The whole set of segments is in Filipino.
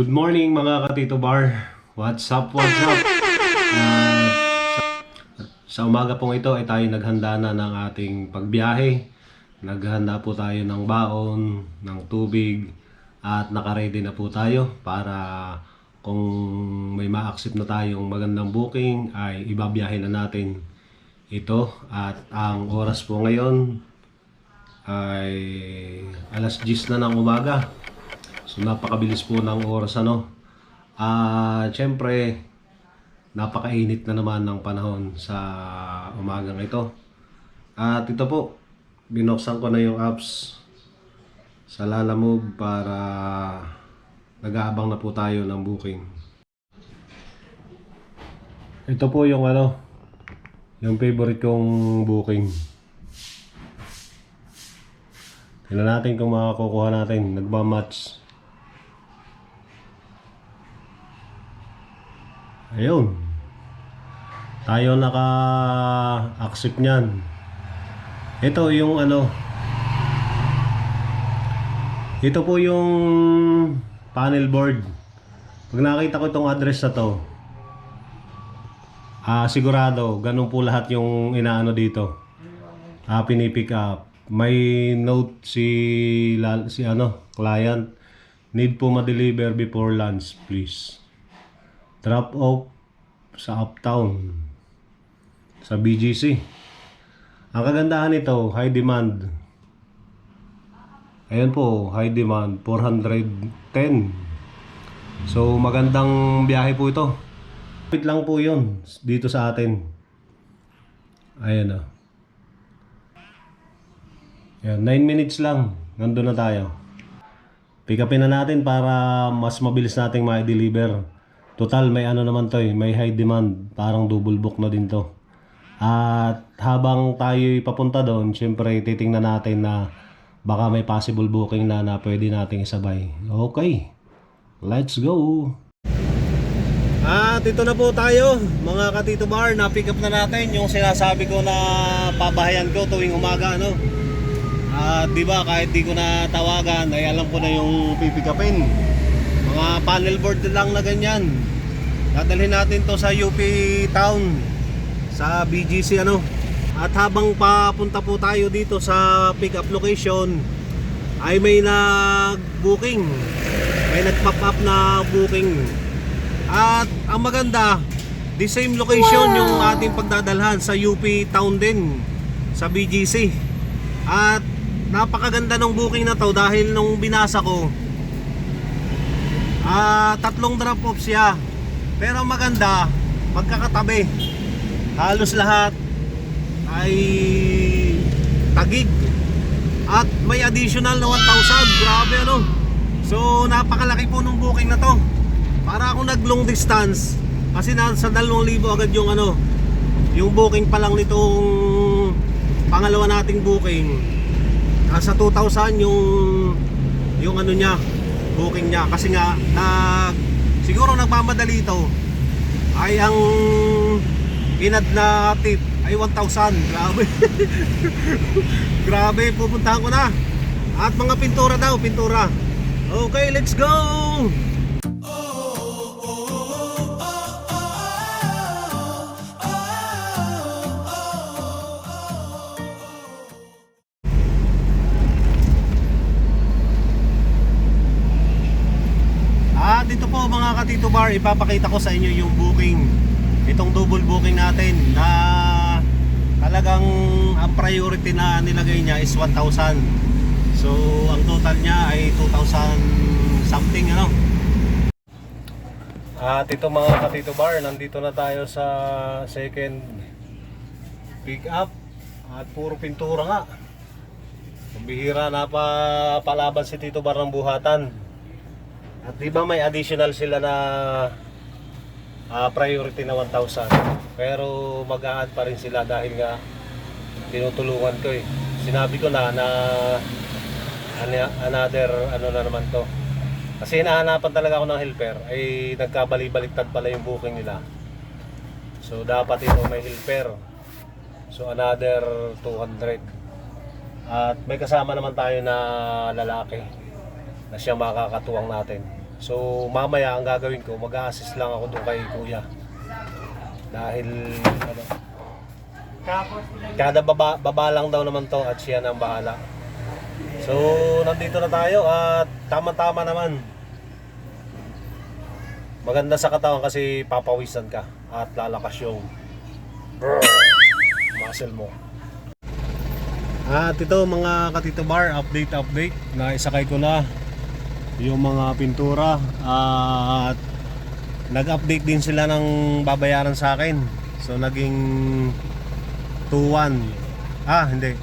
Good morning mga katito bar. What's up, what's up? Ah, sa, sa umaga pong ito ay tayo naghanda na ng ating pagbiyahe. Naghanda po tayo ng baon, ng tubig, at nakaredy na po tayo para kung may ma-accept na tayong magandang booking ay ibabiyahe na natin ito. At ang oras po ngayon ay alas 10 na ng umaga. So napakabilis po ng oras ano. Ah, syempre napakainit na naman ng panahon sa umagang ito. At ito po, binuksan ko na yung apps sa Lalamove para nag-aabang na po tayo ng booking. Ito po yung ano, yung favorite kong booking. Tingnan natin kung makakukuha natin. Nagmamatch. Ayun. Tayo naka-accept niyan. Ito yung ano. Ito po yung panel board. Pag nakita ko itong address na to, ah sigurado, ganun po lahat yung inaano dito. Ah, pinipick up. May note si si ano, client. Need po ma-deliver before lunch, please. Drop off sa Uptown sa BGC. Ang kagandahan nito, high demand. Ayan po, high demand, 410. So magandang biyahe po ito. Wait lang po yun dito sa atin. Ayan o. Ayan, 9 minutes lang. Nandun na tayo. Pick upin na natin para mas mabilis nating ma-deliver. Total, may ano naman to eh, may high demand. Parang double book na din to. At habang tayo papunta doon, syempre titingnan natin na baka may possible booking na na pwede nating isabay. Okay, let's go! At ito na po tayo, mga katito bar, na-pick up na natin yung sinasabi ko na pabahayan ko tuwing umaga, ano? At di ba kahit di ko na tawagan, ay alam ko na yung pipick upin. Mga panel board lang na ganyan. Dadalhin natin to sa UP Town, sa BGC ano. At habang papunta po tayo dito sa pick up location, ay may nag-booking. May nag-pop up na booking. At ang maganda, the same location yung ating pagdadalhan sa UP Town din, sa BGC. At napakaganda ng booking na to dahil nung binasa ko, ah tatlong drop off siya. Pero maganda, magkakatabi. Halos lahat ay tagig. At may additional na 1,000. Grabe ano. So napakalaki po ng booking na to. Para ako nag long distance kasi nasa 2,000 agad yung ano yung booking pa lang nitong pangalawa nating booking nasa 2,000 yung yung ano niya booking niya kasi nga nag siguro nagmamadali ito. Ay ang inad na tip ay 1,000 grabe. Grabe pupuntahan ko na. At mga pintura daw pintura. Okay let's go katito bar, ipapakita ko sa inyo yung booking. Itong double booking natin na talagang ang priority na nilagay niya is 1,000. So ang total niya ay 2,000 something ano. At ito mga katito bar, nandito na tayo sa second pick up at puro pintura nga. Bihira na pa palaban si Tito Bar ng buhatan. At di ba may additional sila na ah, priority na 1,000. Pero mag-a-add pa rin sila dahil nga tinutulungan ko eh. Sinabi ko na na ano- another ano na naman to. Kasi hinahanapan talaga ako ng helper ay nagkabali-baliktad pala yung booking nila. So dapat ito may helper. So another 200. At may kasama naman tayo na lalaki na siya makakatuwang natin. So mamaya ang gagawin ko, mag-assist lang ako doon kay kuya. Dahil ano, kada baba, baba lang daw naman to at siya nang bahala. So nandito na tayo at tama-tama naman. Maganda sa katawan kasi papawisan ka at lalakas yung muscle mo. At ito mga katito bar, update update na isakay ko na yung mga pintura at nag-update din sila ng babayaran sa akin. So naging 2-1. Ah, hindi.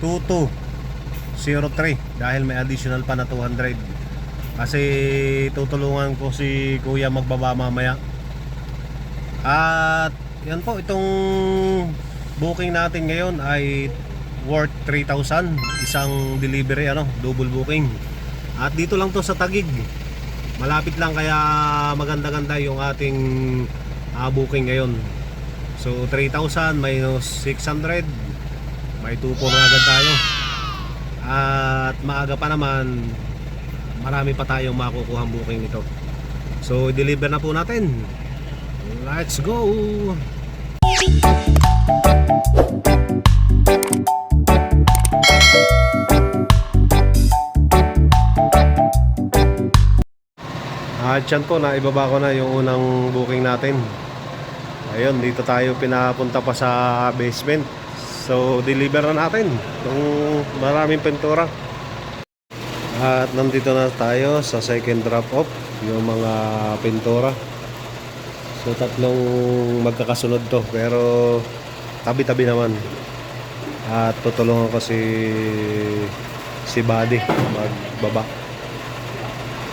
2-2. 03 dahil may additional pa na 200. Kasi tutulungan ko si Kuya magbaba mamaya. At yan po itong booking natin ngayon ay worth 3,000 isang delivery ano double booking at dito lang to sa Tagig. Malapit lang kaya maganda-ganda yung ating ah, booking ngayon. So 3,000 minus 600 may tupo na agad tayo. At maaga pa naman marami pa tayong makukuha booking nito. So deliver na po natin. Let's go At yan po, naibaba ko na yung unang booking natin. Ayun, dito tayo pinapunta pa sa basement. So, deliver na natin yung maraming pintura. At nandito na tayo sa second drop off, yung mga pintura. So, tatlong magkakasunod to, pero tabi-tabi naman. At tutulungan ko si si Buddy magbaba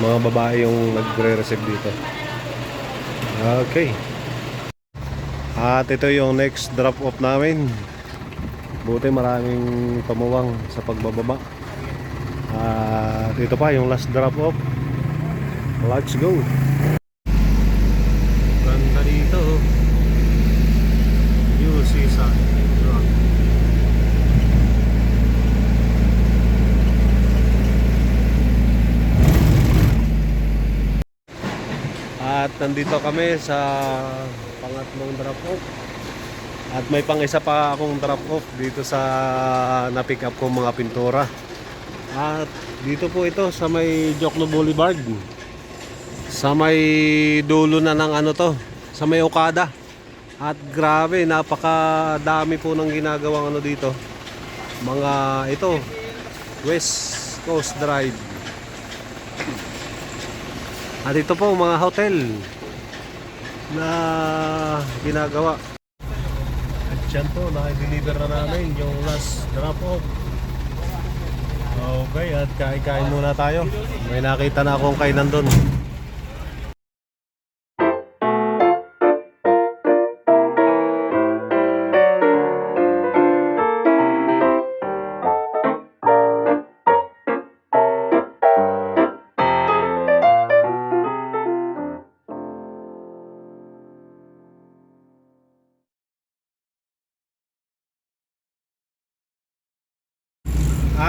mga babae yung nagre-receive dito. Okay. At ito yung next drop off namin. Buti maraming pamuwang sa pagbababa. At ito pa yung last drop off. Let's go nandito kami sa pangatlong drop off. At may pang isa pa akong drop off dito sa na-pick up kong mga pintura. At dito po ito sa may Jokno Boulevard. Sa may dulo na ng ano to, sa may Okada. At grabe, napakadami po ng ginagawang ano dito. Mga ito, West Coast Drive. At ito po mga hotel na ginagawa. At yan po, nakideliver na namin yung last drop off. Okay, at kain-kain muna tayo. May nakita na akong kainan doon.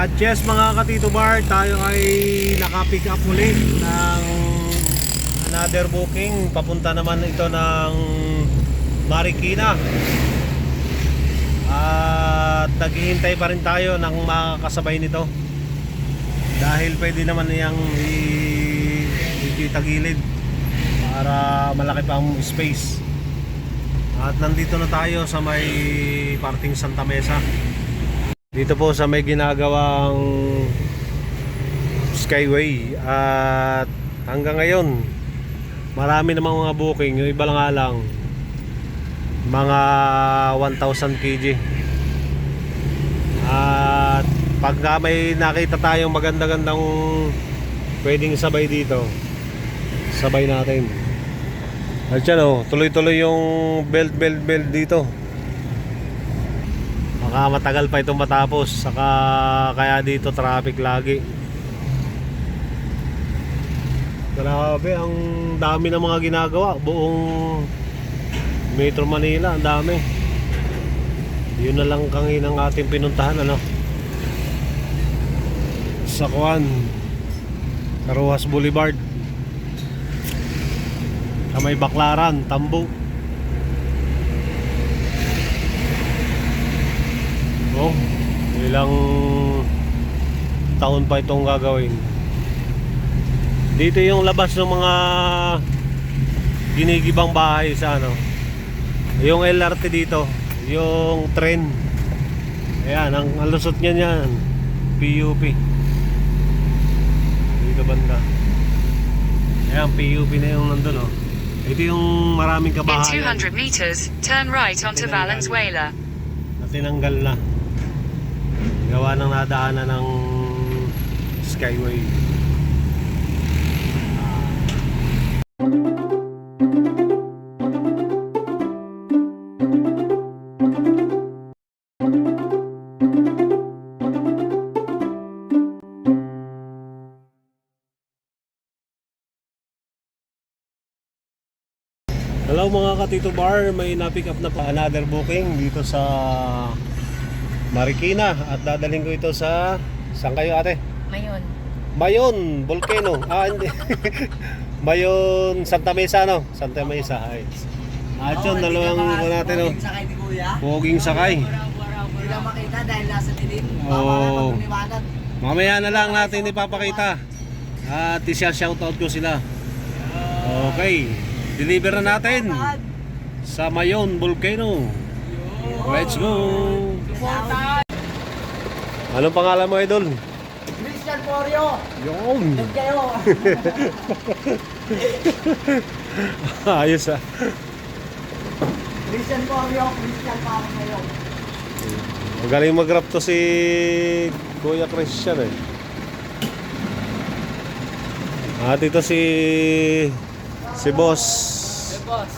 At yes mga katito bar, tayo ay nakapick up muli ng another booking. Papunta naman ito ng Marikina. At naghihintay pa rin tayo ng makakasabay nito. Dahil pwede naman niyang i- itagilid para malaki pa ang space. At nandito na tayo sa may parting Santa Mesa. Dito po sa may ginagawang Skyway at hanggang ngayon marami namang mga booking. Yung iba lang nga lang mga 1,000 kg. At pagka may nakita tayong maganda-gandang pwedeng sabay dito sabay natin. At yan o tuloy-tuloy yung belt belt belt dito Baka matagal pa itong matapos saka kaya dito traffic lagi. Grabe, ang dami ng mga ginagawa. Buong Metro Manila, ang dami. Yun na lang kanginang ating pinuntahan, ano? Sa Kuan, Karuhas Boulevard. Sa may Baklaran, Tambo. Oh, ilang taon pa itong gagawin. Dito yung labas ng mga ginigibang bahay sa ano. Yung LRT dito, yung train. Ayan, ang, ang lusot niya niyan, PUP. Dito banda. Ayan, PUP na yung nandun oh. Ito yung maraming In kabahayan 200 meters, turn right onto Valenzuela. na tinanggal na. Gawa ng nadaanan ng Skyway. Hello mga katito bar, may na-pick up na pa another booking dito sa Marikina at dadalhin ko ito sa saan kayo ate? Mayon. Mayon, Volcano. Ah, hindi. Mayon, Santa Mesa no? Santa Mesa. Ay. At yun, dalawang ko natin no. Sakay ni Kuya. Poging sakay. Hindi lang makita dahil nasa dilim. Oo. Na liwanag. Mamaya na lang natin ipapakita. At isya shoutout ko sila. Okay. Deliver na natin sa Mayon, Volcano. Let's go. Anong pangalan mo, Idol? Christian Porio. Yun. Kayo. Ayos ah. Christian Porio. Christian para kayo. Magaling mag-rap to si Kuya Christian eh. At ito si si Boss. boss.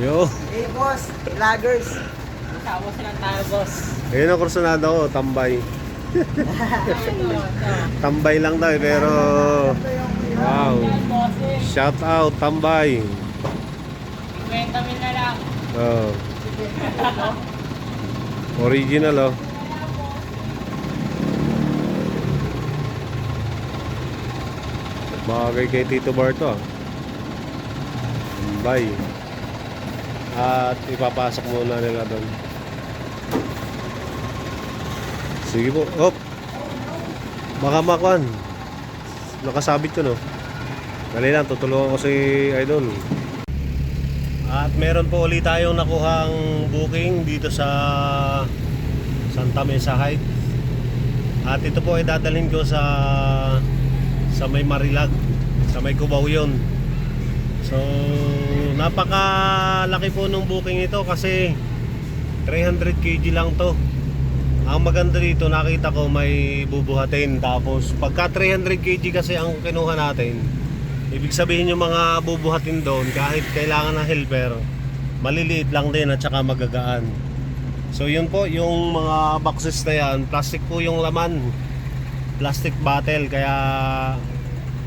Yo. Hey boss. Vloggers. Tawa sila tayo boss. Ayun ang kursunado ko, tambay. tambay lang daw eh, pero wow. Shout out, tambay. 50 mil na lang. Oh. Original oh. Bagay kay Tito Bar to ah. Bye. At ipapasok muna nila doon. Sige po. Hop. Baka makuan. Nakasabit ko no. Dali lang, tutulungan ko si Idol. At meron po ulit tayong nakuhang booking dito sa Santa Mesa Heights. At ito po ay dadalhin ko sa sa may Marilag, sa may Cubao yun. So, napakalaki po nung booking ito kasi 300 kg lang to. Ang maganda dito, nakita ko may bubuhatin. Tapos, pagka 300 kg kasi ang kinuha natin, ibig sabihin yung mga bubuhatin doon, kahit kailangan ng helper, maliliit lang din at saka magagaan. So, yun po, yung mga boxes na yan, plastic po yung laman. Plastic bottle, kaya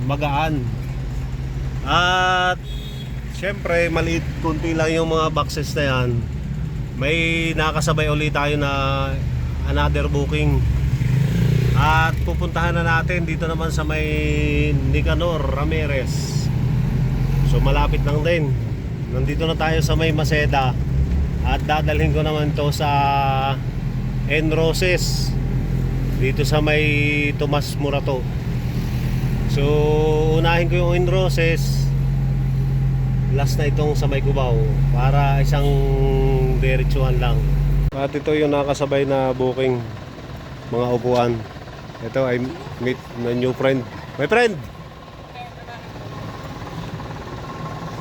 magaan. At, syempre, maliit, kunti lang yung mga boxes na yan. May nakasabay ulit tayo na another booking. At pupuntahan na natin dito naman sa may Nicanor Ramirez. So malapit lang din. Nandito na tayo sa may Maseda. At dadalhin ko naman to sa Enroses. Dito sa may Tomas Murato. So unahin ko yung Enroses. Last na itong sa may Cubao para isang diretsuhan lang. At ito yung nakasabay na booking mga upuan. Ito ay meet my new friend. My friend!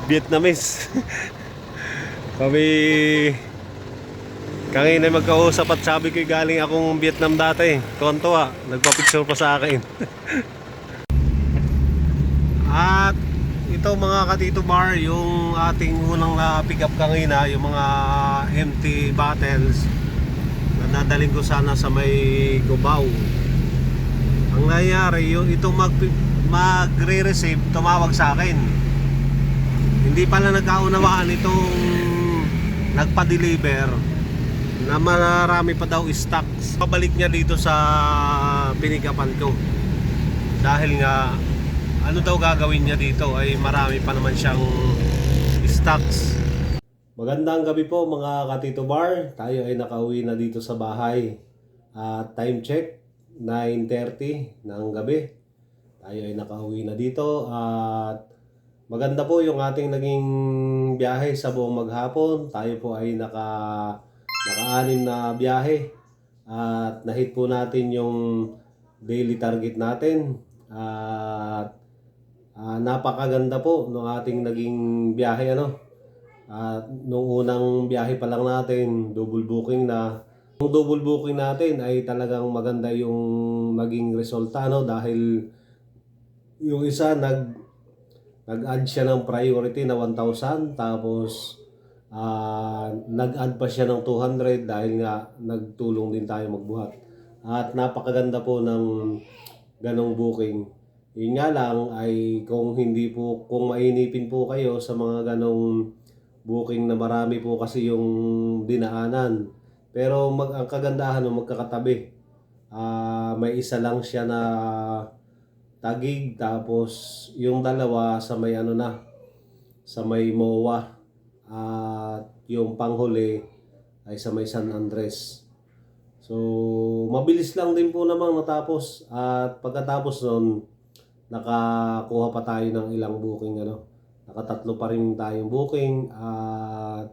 Vietnamese. Kami kanina magkausap at sabi ko galing akong Vietnam dati. Tuwan-tuwa. Nagpa-picture pa sa akin. at ito mga katito bar, yung ating unang na-pick up kanina, yung mga empty bottles na dadalhin ko sana sa may Cubao. Ang nangyari, yung itong mag, magre-receive, tumawag sa akin. Hindi pala nagkaunawaan itong nagpa-deliver na marami pa daw stocks. Pabalik niya dito sa pinikapan ko. Dahil nga ano daw gagawin niya dito ay marami pa naman siyang stocks. Magandang gabi po mga katito bar. Tayo ay nakauwi na dito sa bahay. At time check, 9.30 ng gabi. Tayo ay nakauwi na dito at maganda po yung ating naging biyahe sa buong maghapon. Tayo po ay naka naka-anim na biyahe at nahit po natin yung daily target natin at ah, napakaganda po ng ating naging biyahe ano at nung unang biyahe pa lang natin double booking na yung double booking natin ay talagang maganda yung naging resulta no dahil yung isa nag nag-add siya ng priority na 1,000 tapos ah, nag-add pa siya ng 200 dahil nga nagtulong din tayo magbuhat. At napakaganda po ng ganong booking. Yun nga lang ay kung hindi po, kung mainipin po kayo sa mga ganong booking na marami po kasi yung dinaanan. Pero mag, ang kagandahan no, magkakatabi. Ah, may isa lang siya na tagig tapos yung dalawa sa may ano na sa may MOA at yung panghuli ay sa may San Andres. So, mabilis lang din po namang natapos at pagkatapos nun, nakakuha pa tayo ng ilang booking ano. Nakatatlo pa rin tayong booking at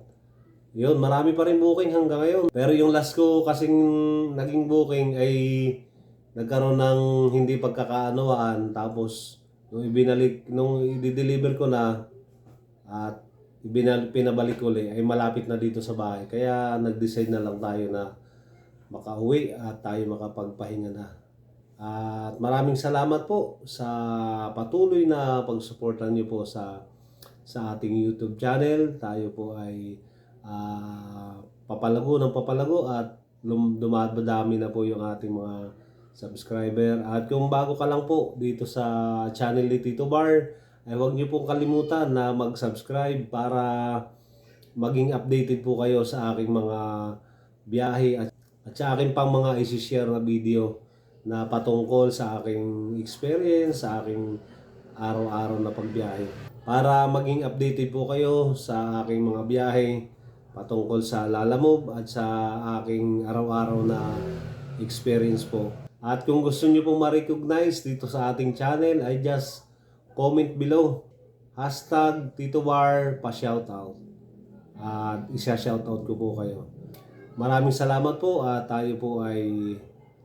yun, marami pa rin booking hanggang ngayon. Pero yung last ko kasing naging booking ay nagkaroon ng hindi pagkakaanoan tapos nung ibinalik nung i-deliver ko na at ibinal, pinabalik uli ay malapit na dito sa bahay kaya nag-decide na lang tayo na makauwi at tayo makapagpahinga na at maraming salamat po sa patuloy na pagsuportan niyo po sa sa ating YouTube channel tayo po ay ah, papalago ng papalago at dumadami na po yung ating mga subscriber. At kung bago ka lang po dito sa channel ni Tito Bar, ay huwag niyo pong kalimutan na mag-subscribe para maging updated po kayo sa aking mga biyahe at, at sa aking pang mga isi-share na video na patungkol sa aking experience, sa aking araw-araw na pagbiyahe. Para maging updated po kayo sa aking mga biyahe patungkol sa Lalamove at sa aking araw-araw na experience po. At kung gusto nyo pong ma-recognize dito sa ating channel, ay just comment below. Hashtag Tito Bar pa-shoutout. At isa-shoutout ko po kayo. Maraming salamat po at tayo po ay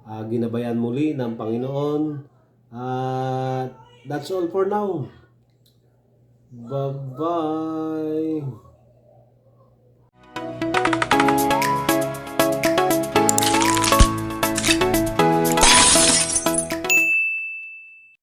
ah, ginabayan muli ng Panginoon. At that's all for now. Bye-bye.